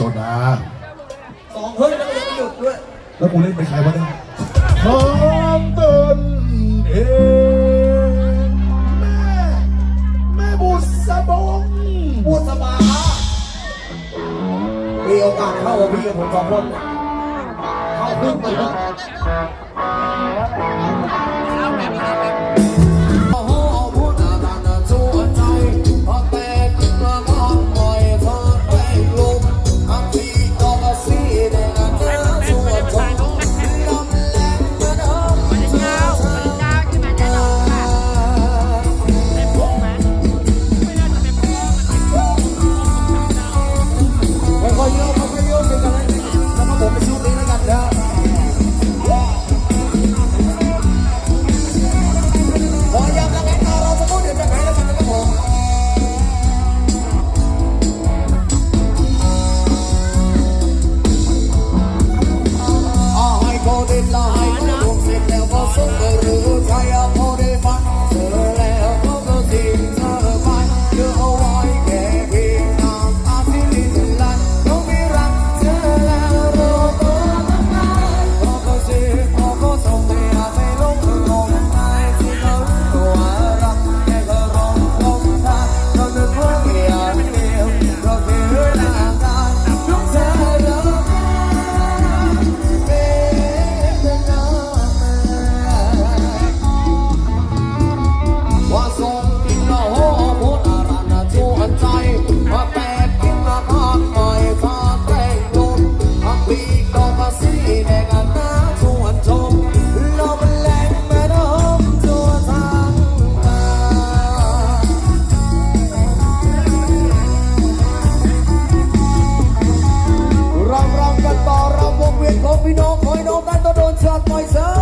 ชนนะ สองเฮ้ยแล้วก็ยังหยุดด้วย แล้วกูเล่นไปใครวะเนี่ยหอมตนเองแม่ แม่บุษบงบุษบามีโอกาสเข้ากับพี่กับผมสองคน เข้าครึ่งเลยน พี่น้องขอให้น้องนั้นต้องโดนช็อตหน่อยเซอ